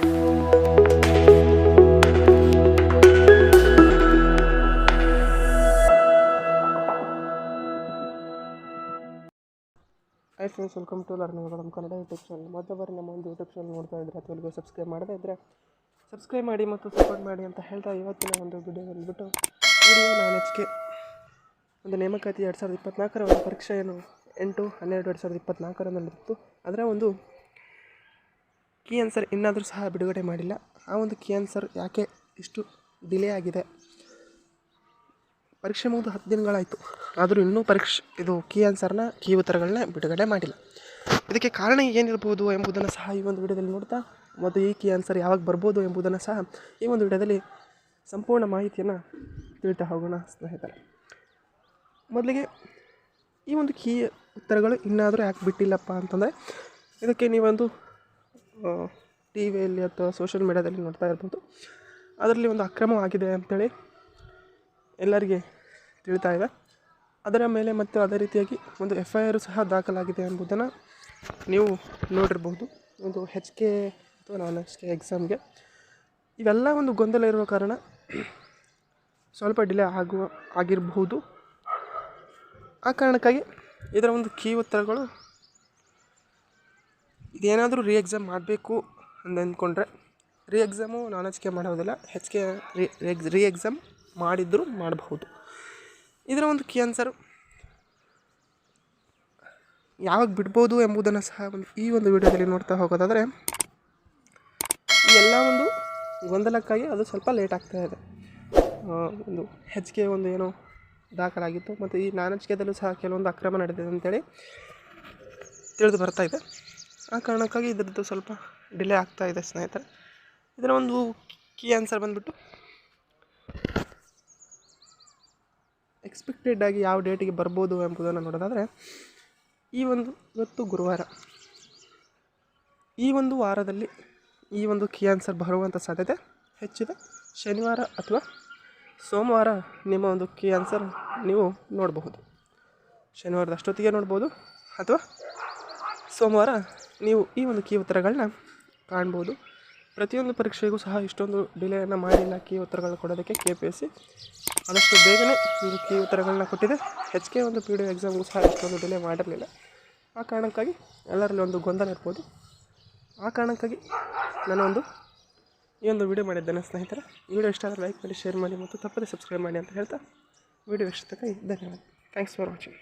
Hi friends welcome to learning ನಮ್ಮ Kannada YouTube channel ಮೊದಲ ಬಾರಿ ನಮ್ಮ ಒಂದು ಯೂಟ್ಯೂಬ್ ಚಾನಲ್ ನೋಡ್ತಾ ಇದ್ದರೆ ಅಥವಾ ಸಬ್ಸ್ಕ್ರೈಬ್ ಮಾಡದೇ ಇದ್ದರೆ ಸಬ್ಸ್ಕ್ರೈಬ್ ಮಾಡಿ ಮತ್ತು ಸಪೋರ್ಟ್ ಮಾಡಿ ಅಂತ ಹೇಳ್ತಾ ಇವತ್ತಿನ ಒಂದು ವಿಡಿಯೋ ಬಂದುಬಿಟ್ಟು ವಿಡಿಯೋ ಹೆಚ್ಚಿಗೆ ಒಂದು ನೇಮಕಾತಿ ಎರಡು ಸಾವಿರದ ಇಪ್ಪತ್ನಾಲ್ಕರ ಒಂದು ಪರೀಕ್ಷೆ ಏನು ಎಂಟು ಹನ್ನೆರಡು ಎರಡು ಸಾವಿರದ ಇಪ್ಪತ್ನಾಲ್ಕರ ನಡೆದಿತ್ತು. ಅದರ ಒಂದು ಕೀ ಆನ್ಸರ್ ಇನ್ನಾದರೂ ಸಹ ಬಿಡುಗಡೆ ಮಾಡಿಲ್ಲ. ಆ ಒಂದು ಕೀ ಆನ್ಸರ್ ಯಾಕೆ ಇಷ್ಟು ಡಿಲೇ ಆಗಿದೆ? ಪರೀಕ್ಷೆ ಮುಗಿದು ಹತ್ತು ದಿನಗಳಾಯಿತು. ಆದರೂ ಇನ್ನೂ ಪರೀಕ್ಷೆ, ಇದು ಕೀ ಆನ್ಸರ್ನ ಕೀ ಉತ್ತರಗಳನ್ನ ಬಿಡುಗಡೆ ಮಾಡಿಲ್ಲ. ಇದಕ್ಕೆ ಕಾರಣ ಏನಿರ್ಬೋದು ಎಂಬುದನ್ನು ಸಹ ಈ ಒಂದು ವಿಡಿಯೋದಲ್ಲಿ ನೋಡ್ತಾ, ಮತ್ತು ಈ ಕೀ ಆನ್ಸರ್ ಯಾವಾಗ ಬರ್ಬೋದು ಎಂಬುದನ್ನು ಸಹ ಈ ಒಂದು ವಿಡಿಯೋದಲ್ಲಿ ಸಂಪೂರ್ಣ ಮಾಹಿತಿಯನ್ನು ತಿಳಿತಾ ಹೋಗೋಣ ಸ್ನೇಹಿತರೆ. ಮೊದಲಿಗೆ ಈ ಒಂದು ಕೀ, ಉತ್ತರಗಳು ಇನ್ನಾದರೂ ಯಾಕೆ ಬಿಟ್ಟಿಲ್ಲಪ್ಪ ಅಂತಂದರೆ, ಇದಕ್ಕೆ ನೀವೊಂದು ಟಿ ವಿಯಲ್ಲಿ ಅಥವಾ ಸೋಷಿಯಲ್ ಮೀಡ್ಯಾದಲ್ಲಿ ನೋಡ್ತಾ ಇರ್ಬೋದು. ಅದರಲ್ಲಿ ಒಂದು ಅಕ್ರಮವಾಗಿದೆ ಅಂಥೇಳಿ ಎಲ್ಲರಿಗೆ ತಿಳಿತಾ ಇದೆ. ಅದರ ಮೇಲೆ ಮತ್ತು ಅದೇ ರೀತಿಯಾಗಿ ಒಂದು ಎಫ್ ಐ ಆರು ಸಹ ದಾಖಲಾಗಿದೆ ಎಂಬುದನ್ನು ನೀವು ನೋಡಿರ್ಬೋದು. ಒಂದು ಹೆಚ್ ಕೆ ಅಥವಾ ನಾನ್ ಎಚ್ ಕೆ ಎಕ್ಸಾಮ್ಗೆ ಇವೆಲ್ಲ ಒಂದು ಗೊಂದಲ ಇರುವ ಕಾರಣ ಸ್ವಲ್ಪ ಡಿಲೇ ಆಗುವ ಆಗಿರಬಹುದು ಆ ಕಾರಣಕ್ಕಾಗಿ ಇದರ ಒಂದು ಕೀ ಉತ್ತರಗಳು ಇದೇನಾದರೂ ರೀ ಎಕ್ಸಾಮ್ ಮಾಡಬೇಕು ಅಂತ ಅಂದ್ಕೊಂಡ್ರೆ ರೀ ಎಕ್ಸಾಮು ನಾನ್ ಎಚ್ ಕೆ ಮಾಡೋದಿಲ್ಲ. ಹೆಚ್ ಕೆ ರೀ ಎಕ್ಸಾಮ್ ಮಾಡಿದರೂ ಮಾಡಬಹುದು. ಇದರ ಒಂದು ಕೀ ಆನ್ಸರು ಯಾವಾಗ ಬಿಡ್ಬೋದು ಎಂಬುದನ್ನು ಸಹ ಒಂದು, ಈ ಒಂದು ವಿಡಿಯೋದಲ್ಲಿ ನೋಡ್ತಾ ಹೋಗೋದಾದರೆ ಎಲ್ಲ ಒಂದು ಗೊಂದಲಕ್ಕಾಗಿ ಅದು ಸ್ವಲ್ಪ ಲೇಟ್ ಆಗ್ತಾ ಇದೆ. ಒಂದು ಹೆಚ್ ಕೆ ಒಂದು ಏನೋ ದಾಖಲಾಗಿತ್ತು. ಮತ್ತು ಈ ನಾನ್ ಸಹ ಕೆಲವೊಂದು ಅಕ್ರಮ ನಡೆದಿದೆ ಅಂತೇಳಿ ತಿಳಿದು ಬರ್ತಾ ಇದೆ. ಆ ಕಾರಣಕ್ಕಾಗಿ ಇದರದ್ದು ಸ್ವಲ್ಪ ಡಿಲೇ ಆಗ್ತಾ ಇದೆ ಸ್ನೇಹಿತರೆ. ಇದರ ಒಂದು ಕೀ ಆನ್ಸರ್ ಬಂದುಬಿಟ್ಟು ಎಕ್ಸ್ಪೆಕ್ಟೆಡ್ ಆಗಿ ಯಾವ ಡೇಟಿಗೆ ಬರ್ಬೋದು ಎಂಬುದನ್ನು ನೋಡೋದಾದರೆ, ಈ ಒಂದು ಇವತ್ತು ಗುರುವಾರ. ಈ ಒಂದು ವಾರದಲ್ಲಿ ಈ ಒಂದು ಕೀ ಆನ್ಸರ್ ಬರುವಂಥ ಸಾಧ್ಯತೆ ಹೆಚ್ಚಿದೆ. ಶನಿವಾರ ಅಥವಾ ಸೋಮವಾರ ನಿಮ್ಮ ಒಂದು ಕೀ ಆನ್ಸರ್ ನೀವು ನೋಡಬಹುದು. ಶನಿವಾರದ ಅಷ್ಟೊತ್ತಿಗೆ ನೋಡ್ಬೋದು ಅಥವಾ ಸೋಮವಾರ ನೀವು ಈ ಒಂದು ಕೀ ಉತ್ತರಗಳನ್ನ ಕಾಣ್ಬೋದು. ಪ್ರತಿಯೊಂದು ಪರೀಕ್ಷೆಗೂ ಸಹ ಇಷ್ಟೊಂದು ಡಿಲೇಯನ್ನು ಮಾಡಿಲ್ಲ ಕೀ ಉತ್ತರಗಳನ್ನ ಕೊಡೋದಕ್ಕೆ ಕೆ ಪಿ ಎಸ್ ಸಿ ಆದಷ್ಟು ಬೇಗನೆ ಒಂದು ಕೀ ಉತ್ತರಗಳನ್ನ ಕೊಟ್ಟಿದೆ. ಹೆಚ್ ಕೆ ಒಂದು ಪಿ ಡಿ ಎಕ್ಸಾಮ್ಗೂ ಸಹ ಇಷ್ಟೊಂದು ಡಿಲೇ ಮಾಡಿರಲಿಲ್ಲ. ಆ ಕಾರಣಕ್ಕಾಗಿ ಎಲ್ಲರಲ್ಲಿ ಒಂದು ಗೊಂದಲ ಇರ್ಬೋದು. ಆ ಕಾರಣಕ್ಕಾಗಿ ನಾನೊಂದು ಈ ಒಂದು ವಿಡಿಯೋ ಮಾಡಿದ್ದೇನೆ ಸ್ನೇಹಿತರೆ. ವಿಡಿಯೋ ಇಷ್ಟ ಆದರೆ ಲೈಕ್ ಮಾಡಿ ಶೇರ್ ಮಾಡಿ ಮತ್ತು ತಪ್ಪದೆ ಸಬ್ಸ್ಕ್ರೈಬ್ ಮಾಡಿ ಅಂತ ಹೇಳ್ತಾ ವಿಡಿಯೋ ತಕ್ಕ ಧನ್ಯವಾದ. Thanks for watching